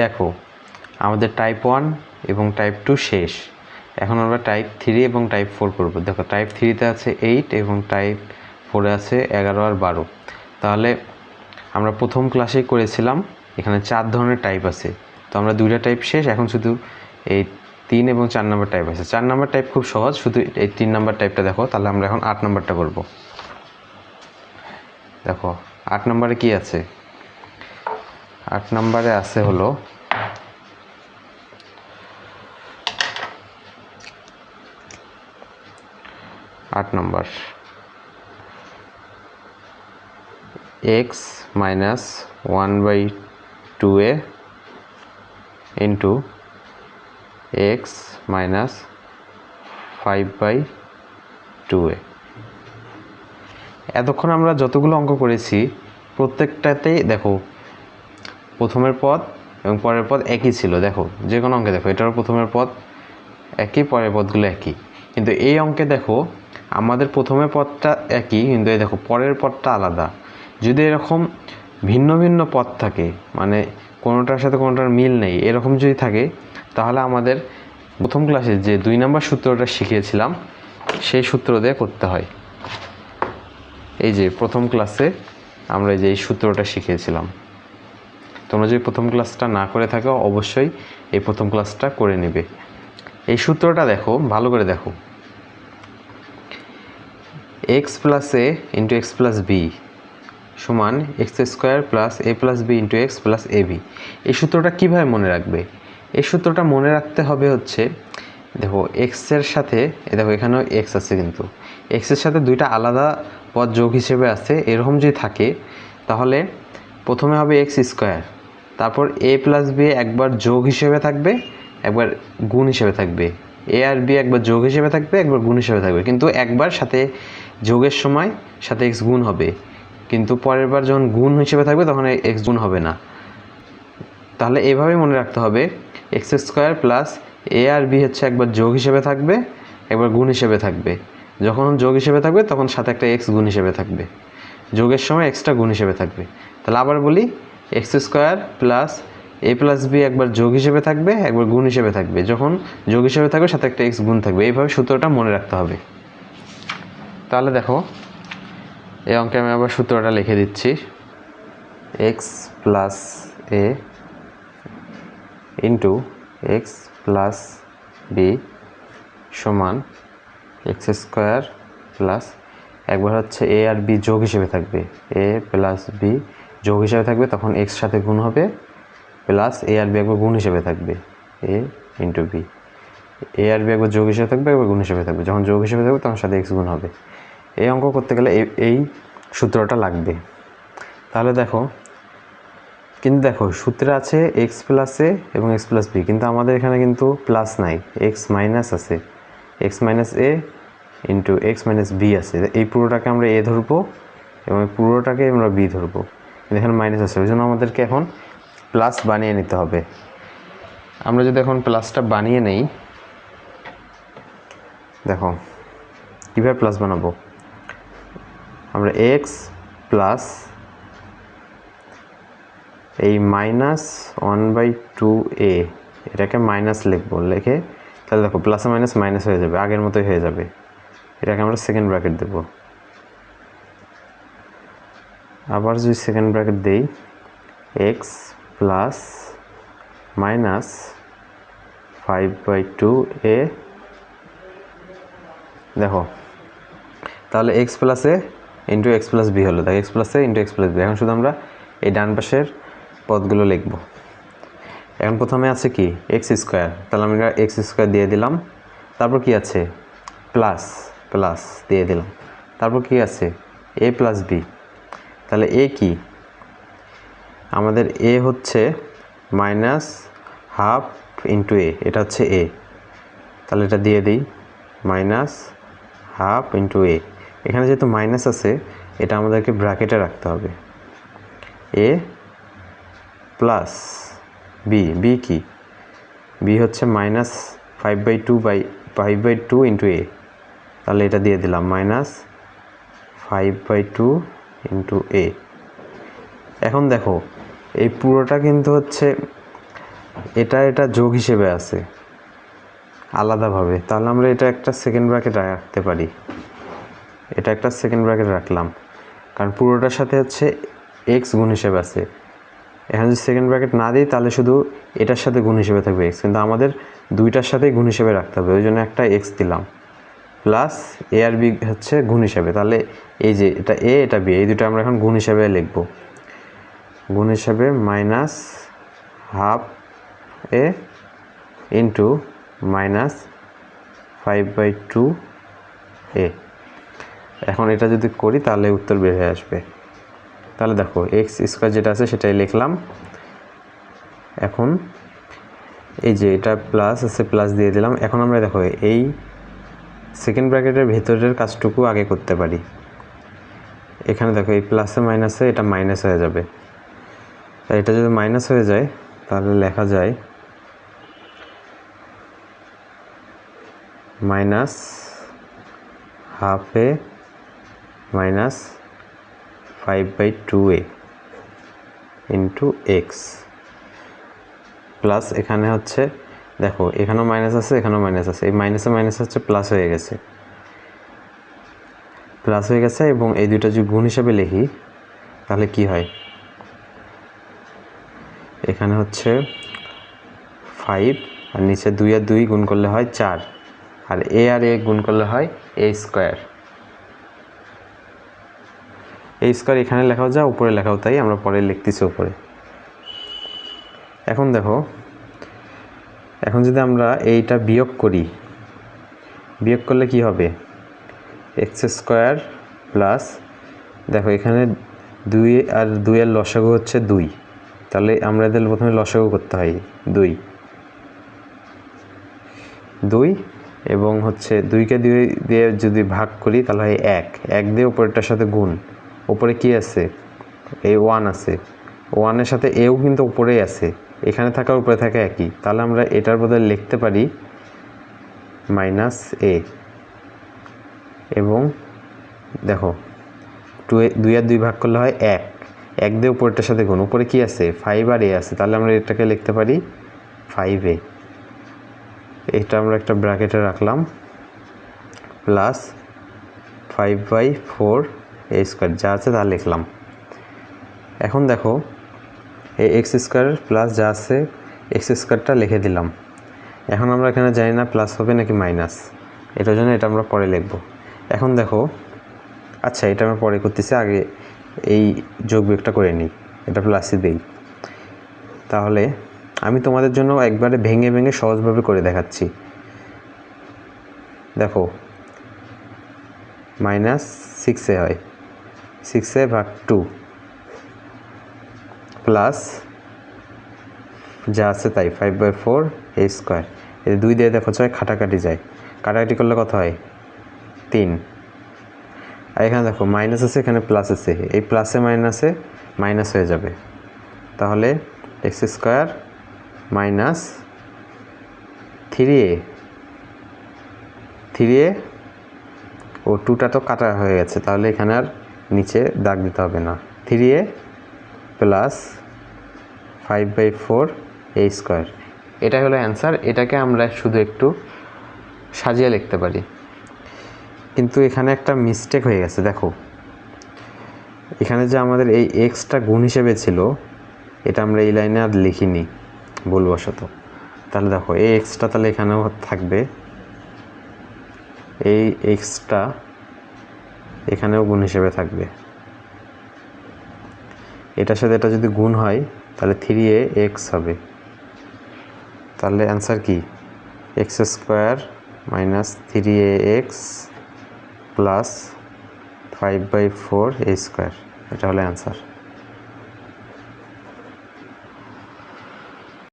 দেখো, আমাদের type one এবং টাইপ টু শেষ। এখন আমরা টাইপ থ্রি এবং টাইপ ফোর করব। দেখো টাইপ থ্রিতে আছে এইট এবং টাইপ ফোরে আছে এগারো আর বারো। তাহলে আমরা প্রথম ক্লাসেই করেছিলাম, এখানে চার ধরনের টাইপ আছে। তো আমরা দুইটা টাইপ শেষ, এখন শুধু এই তিন এবং চার নম্বর টাইপ আছে। চার নম্বর টাইপ খুব সহজ, শুধু এই তিন নম্বর টাইপটা দেখো, তাহলে আমরা এখন আট নম্বরটা করব। দেখো, আট নম্বরে কি আছে? আট নম্বরে আছে হলো আট নম্বর। X minus one by two a into x minus five by two a. এতক্ষণ আমরা যতগুলো অঙ্ক করেছি, প্রত্যেকটাতেই দেখো প্রথমের পদ এবং পরের পদ একই ছিল, দেখো, যে কোনো অঙ্কে দেখো, এটারও প্রথমের পদ একই, পরের পদগুলো একই। কিন্তু এই অঙ্কে দেখো, আমাদের প্রথমের পদটা একই, কিন্তু এই দেখো, পরের পদটা আলাদা। যদি এরকম ভিন্ন ভিন্ন পদ থাকে মানে কোনোটার সাথে কোনোটার মিল নেই, এরকম যদি থাকে, তাহলে আমাদের প্রথম ক্লাসে যে দুই নম্বর সূত্রটা শিখিয়েছিলাম, সেই সূত্র দিয়ে করতে হয়। এই যে প্রথম ক্লাসে আমরা যে এই সূত্রটা শিখিয়েছিলাম। তোমরা যদি প্রথম ক্লাসটা না করে থাকো, অবশ্যই এই প্রথম ক্লাসটা করে নেবে। এই সূত্রটা দেখো, ভালো করে দেখো। X plus a into x plus b সমান x square plus a plus b into x plus a b এই সূত্রটা কীভাবে মনে রাখবে? এই সূত্রটা মনে রাখতে হবে হচ্ছে, দেখো এক্সের সাথে দেখো, এখানেও এক্স আছে কিন্তু। এক্সের সাথে দুইটা আলাদা পদ যোগ হিসেবে আছে। এরকম যদি থাকে, তাহলে প্রথমে হবে এক্স স্কোয়ার, তারপর এ প্লাস বি একবার যোগ হিসেবে থাকবে, একবার গুণ হিসেবে থাকবে। এ আর বি একবার যোগ হিসেবে থাকবে, একবার গুণ হিসেবে থাকবে। কিন্তু একবার সাথে যোগের সময় সাথে এক্স গুণ হবে। কিন্তু পরের বার যখন গুণ হিসেবে থাকবে, তখন এক্স গুণ হবে না। তাহলে এভাবেই মনে রাখতে হবে, এক্স স্কোয়ার প্লাস এ আর বি হচ্ছে একবার যোগ হিসেবে থাকবে, একবার গুণ হিসেবে থাকবে। যখন যোগ হিসেবে থাকবে, তখন সাথে একটা এক্স গুণ হিসেবে থাকবে। যোগের সময় এক্সটা গুণ হিসেবে থাকবে। তাহলে আবার বলি x square plus a plus b একবার যোগ হিসেবে থাকবে, একবার গুণ হিসেবে থাকবে। যখন যোগ হিসেবে থাকবে, সাথে একটা এক্স গুণ থাকবে। এইভাবে সূত্রটা মনে রাখতে হবে। তাহলে দেখো, এই অঙ্কে আমি আবার সূত্রটা লিখে দিচ্ছি। X plus a into x plus b সমান এক্স স্কোয়ার প্লাস একবার হচ্ছে এ আর বি যোগ হিসেবে থাকবে। এ প্লাস বি যোগ হিসাবে থাকবে, তখন এক্স সাথে গুণ হবে প্লাস এ আর বি একবার গুণ হিসেবে থাকবে এ ইন্টু বি এ আর বি একবার যোগ হিসেবে থাকবে, একবার গুণ হিসেবে থাকবে, যখন যোগ হিসেবে থাকবে, তখন সাথে এক্স গুণ হবে। এই অঙ্ক করতে গেলে এই সূত্রটা লাগবে। তাহলে দেখো, কিন্তু দেখো, সূত্রে আছে এক্স প্লাস এ এবং এক্স প্লাস বি কিন্তু আমাদের এখানে কিন্তু প্লাস নাই এক্স মাইনাস আছে। X minus a into x minus b আছে। এই পুরোটাকে আমরা এ ধরবো এবং পুরোটাকে আমরা বি ধরবো। এখানে মাইনাস আছে ওই জন্য আমাদেরকে এখন প্লাস বানিয়ে নিতে হবে। আমরা যদি এখন প্লাসটা বানিয়ে নেই, দেখো, কীভাবে প্লাস বানাবো? আমরা এক্স প্লাস এই minus one by two a এটাকে মাইনাস লিখব, লিখে তাহলে দেখো প্লাসে মাইনাস মাইনাস হয়ে যাবে, আগের মতোই হয়ে যাবে। এটাকে আমরা সেকেন্ড ব্র্যাকেট দেব। আবার যদি সেকেন্ড ব্র্যাকেট দেই x plus minus five by two a দেখো, তাহলে x plus a into x plus b হলো। তাই x plus a into x plus b এখন শুধু আমরা এই ডান পাশের পদগুলো লিখব। এখন প্রথমে আছে কি? এক্স স্কোয়ার তাহলে আমরা এক্স স্কোয়ার দিয়ে দিলাম। তারপর কি আছে? প্লাস প্লাস দিয়ে দিলাম। তারপর কি আছে? এ প্লাস বি তাহলে এ কি? আমাদের এ হচ্ছে মাইনাস হাফ ইন্টু এ, এটা হচ্ছে এ। তাহলে এটা দিয়ে দিই, মাইনাস হাফ ইন্টু এ। এখানে যেহেতু মাইনাস আছে, এটা আমাদেরকে ব্র্যাকেটে রাখতে হবে। এ প্লাস বি বি কি? বি হচ্ছে minus five by two by, five by two into a. তাহলে এটা দিয়ে দিলাম, minus five by two into a এখন দেখো, এই পুরোটা কিন্তু হচ্ছে, এটা এটা যোগ হিসেবে আছে, আলাদাভাবে। তাহলে আমরা এটা একটা সেকেন্ড ব্র্যাকেট রাখতে পারি। এটা একটা সেকেন্ড ব্র্যাকেট রাখলাম। কারণ পুরোটার সাথে হচ্ছে এক্স গুণ হিসেবে আছে। এখানে যদি সেকেন্ড ব্র্যাকেট না দিই, তাহলে শুধু এটার সাথে গুণ হিসেবে থাকবে এক্স কিন্তু আমাদের দুইটার সাথেই গুণ হিসেবে রাখতে হবে। ওই জন্য একটা এক্স দিলাম। প্লাস এ আর বি হচ্ছে গুণ হিসেবে। তাহলে এই যে এটা এ এটা বি এই দুটো আমরা এখন গুণ হিসেবে লিখব। গুণ হিসেবে minus half a into minus five by two a এখন এটা যদি করি, তাহলে উত্তর বের হয়ে আসবে। তাহলে দেখো এক্স স্কোয়ার যেটা আছে, সেটাই লিখলাম। এখন এই যে এটা প্লাস আছে প্লাস দিয়ে দিলাম। এখন আমরা দেখো, এই সেকেন্ড ব্র্যাকেটের ভেতরের কাজটুকু আগে করতে পারি। এখানে দেখো, এই প্লাসে মাইনাসে এটা মাইনাস হয়ে যাবে। তাই এটা যদি মাইনাস হয়ে যায়, তাহলে লেখা যায় minus half a minus five by two a into x plus এখানে হচ্ছে দেখো, এখানেও মাইনাস আছে, এখানেও মাইনাস আছে। এই মাইনাসে মাইনাস হচ্ছে প্লাস হয়ে গেছে। প্লাস হয়ে গেছে এবং এই দুইটা যদি গুণ হিসাবে লিখি, তাহলে কি হয়? এখানে হচ্ছে ফাইভ আর নিচে দুই আর দুই গুণ করলে হয় চার। আর এ আর এ গুণ করলে হয় এ স্কোয়ার এই স্কোয়ার এখানে লেখাও যা, উপরে লেখাও তাই, আমরা পরে লিখতেছি উপরে। এখন দেখো এখন যদি আমরা এইটা বিয়োগ করি, বিয়োগ করলে কি হবে? এক্স স্কোয়ার প্লাস, দেখো এখানে দুই আর দুইয়ের লসাগু হচ্ছে দুই। তাহলে আমরা এদের প্রথমে লসাগু করতে হয়, দুই। দুই এবং হচ্ছে দুইকে দুই দিয়ে যদি ভাগ করি, তাহলে হয় এক। এক দিয়ে উপরেরটার সাথে গুণ। উপরে কি আছে? এই ওয়ান আছে। ওয়ানের সাথে এও কিন্তু উপরেই আছে। এখানে থাকা, উপরে থাকা একই। তাহলে আমরা এটার বদলে লিখতে পারি মাইনাস এ। এবং দেখো, টু দুই আর দুই ভাগ করলে হয় এক। এক দিয়ে উপরেরটার সাথে গুণ। উপরে কি আছে? ফাইভ আর এ আছে। তাহলে আমরা এটাকে লিখতে পারি ফাইভ এ। এটা আমরা একটা ব্র্যাকেটে রাখলাম। Plus five by four a square যা আছে তা লিখলাম। এখন দেখো এই এক্স স্কোয়ার প্লাস যা আছে এক্স স্কোয়ারটা লিখে দিলাম। এখন আমরা এখানে জানি না প্লাস হবে নাকি মাইনাস এটার জন্য এটা আমরা পরে লিখব। এখন দেখো আচ্ছা এটা আমরা পরে করতেছি, আগে এই যোগ বিয়োগটা করে নিই। এটা প্লাসই দেই। তাহলে আমি তোমাদের জন্য একবারে ভেঙে ভেঙে সহজভাবে করে দেখাচ্ছি। দেখো মাইনাস সিক্সে হয়। সিক্সে ভাগ টু যা আছে তাই five by four a square এই দুই দিয়ে দেখো ছয় খাটাকাটি যায়। কাটাকাটি করলে কত হয়? তিন। আর এখানে দেখো মাইনাস আছে, এখানে প্লাস আছে। এই প্লাসে মাইনাসে মাইনাস হয়ে যাবে। তাহলে x square minus three a three a ও টুটা তো কাটা হয়ে গেছে। তাহলে এখানে আর নিচে দাগ দিতে হবে না। Three a plus five by four a square এটাই হলো অ্যান্সার এটাকে আমরা শুধু একটু সাজিয়ে লিখতে পারি। কিন্তু এখানে একটা মিস্টেক হয়ে গেছে, দেখো। এখানে যে আমাদের এই এক্সটা গুণ হিসেবে ছিল, এটা আমরা এই লাইনে আর লিখিনি ভুলবশত। তাহলে দেখো, এই এক্সটা তাহলে এখানেও থাকবে। এই এক্সটা এখানেও গুণ হিসেবে থাকবে। এটার সাথে এটা যদি গুণ হয়, তাহলে থ্রি এ এক্স হবে। তাহলে অ্যান্সার কি? X square minus three a x plus five by four a square এটা হলো অ্যান্সার